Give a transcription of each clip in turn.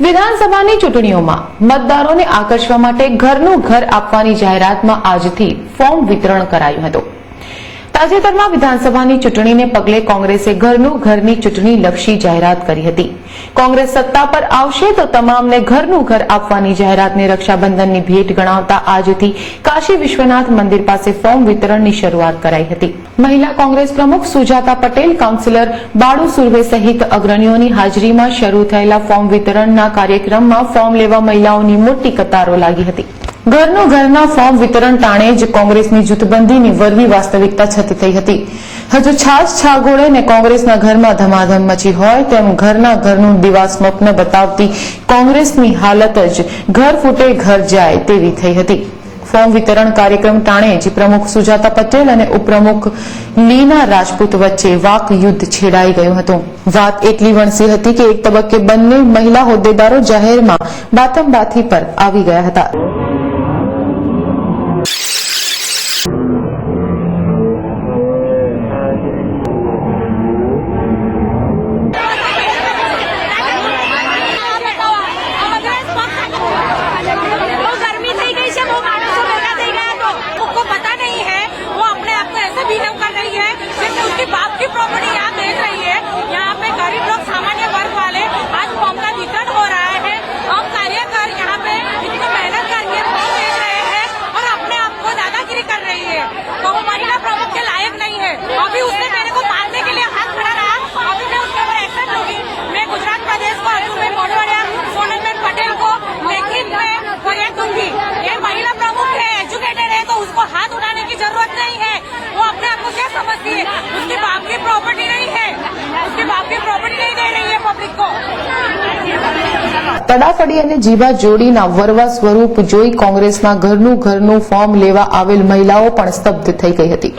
વિધાનસભાની ચૂંટણીઓમાં મતદારોને આકર્ષવા માટે ઘરનું ઘર આપવાની જાહેરાતમાં આજથી ફોર્મ વિતરણ કરાયું હતું. તાજેતરમાં વિધાનસભાની ચૂંટણીને પગલે કોંગ્રેસે ઘરનું ઘરની ચૂંટણી લક્ષી જાહેરાત કરી હતી. કોંગ્રેસ સત્તા પર આવશે તો તમામને ઘરનું ઘર આપવાની જાહેરાતને રક્ષાબંધનની ભેટ ગણાવતા આજથી કાશી વિશ્વનાથ મંદિર પાસે ફોર્મ વિતરણની શરૂઆત કરાઈ હતી. મહિલા કોંગ્રેસ પ્રમુખ સુજાતા પટેલ, કાઉન્સિલર બાળુ સુર્વે સહિત અગ્રણીઓની હાજરીમાં શરૂ થયેલા ફોર્મ વિતરણના કાર્યક્રમમાં ફોર્મ લેવા મહિલાઓની મોટી કતારો લાગી હતી. ઘરનું ઘરના ફોર્મ વિતરણ ટાણે જ કોંગ્રેસની જૂથબંધીની વરવી વાસ્તવિકતા છતી થઈ હતી. હજુ છાછ છાગોળે ને કોંગ્રેસના ઘરમાં ધમાધમ મચી હોય તેમ ઘરના ઘરનું દિવા સ્વપ્ન બતાવતી કોંગ્રેસની હાલત જ ઘર ફૂટે ઘર જાય તેવી થઈ હતી. ફોર્મ વિતરણ કાર્યક્રમ ટાણે જ પ્રમુખ સુજાતા પટેલ અને ઉપપ્રમુખ લીના રાજપૂત વચ્ચે વાક યુદ્ધ છેડાઈ ગયું હતું. વાત એટલી વણસી હતી કે એક તબક્કે બંને મહિલા હોદ્દેદારો જાહેરમાં બાતમબાથી પર આવી ગયા હતા. एजुकेटेड है तो उसको हाथ उठाने की जरूरत नहीं है वो अपने आप को क्या समझती है उसके बाप की प्रॉपर्टी नहीं है उसके बाप की प्रॉपर्टी नहीं दे रही है पब्लिक को તડાફડી અને જીભા જોડીના વરવા સ્વરૂપ જોઈ કોંગ્રેસના ઘરનું ઘરનું ફોર્મ લેવા આવેલ મહિલાઓ પણ સ્તબ્ધ થઈ ગઈ હતી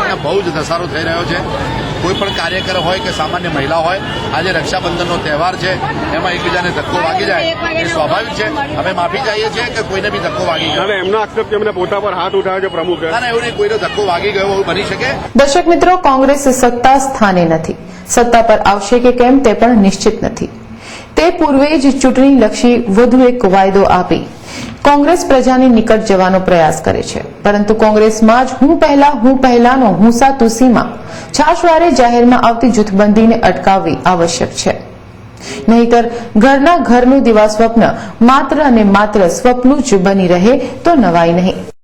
અને બહુ જ ધસારો થઈ રહ્યો છે કોઈ પણ કાર્યકર હોય કે સામાન્ય મહિલા હોય આજે રક્ષાબંધનનો તહેવાર છે એમાં એકબીજાને ધક્કો વાગી જાય એ સ્વાભાવિક છે. અમે માફી ચાહીએ છીએ કે કોઈને બી ધક્કો વાગી ગયો. અને એમનો આક્ષેપ એમને પોતા પર હાથ ઉઠાવ્યો છે પ્રમુખ. ના ના એવું નહીં કોઈનો ધક્કો વાગી ગયો એવું બની શકે. દર્શક મિત્રો કોંગ્રેસ સત્તા સ્થાને નથી. સત્તા પર આવશે કે કેમ તે પણ નિશ્ચિત નથી. પૂર્વે જ ચૂંટણી લક્ષી વધુ એક વાયદો આપી. કોંગ્રેસ પ્રજાની નિકટ જવાનો પ્રયાસ કરે છે. પરંતુ કોંગ્રેસમાં જ હું પહેલા, હું પહેલાનો હુંસા તુસીમાં છાશવારે જાહેરમાં આવતી જૂથબંધીને અટકાવવી આવશ્યક છે. નહીતર ઘરના ઘરનું દિવા સ્વપ્ન માત્ર અને માત્ર સ્વપ્નું જ બની રહે તો નવાઈ નહીં.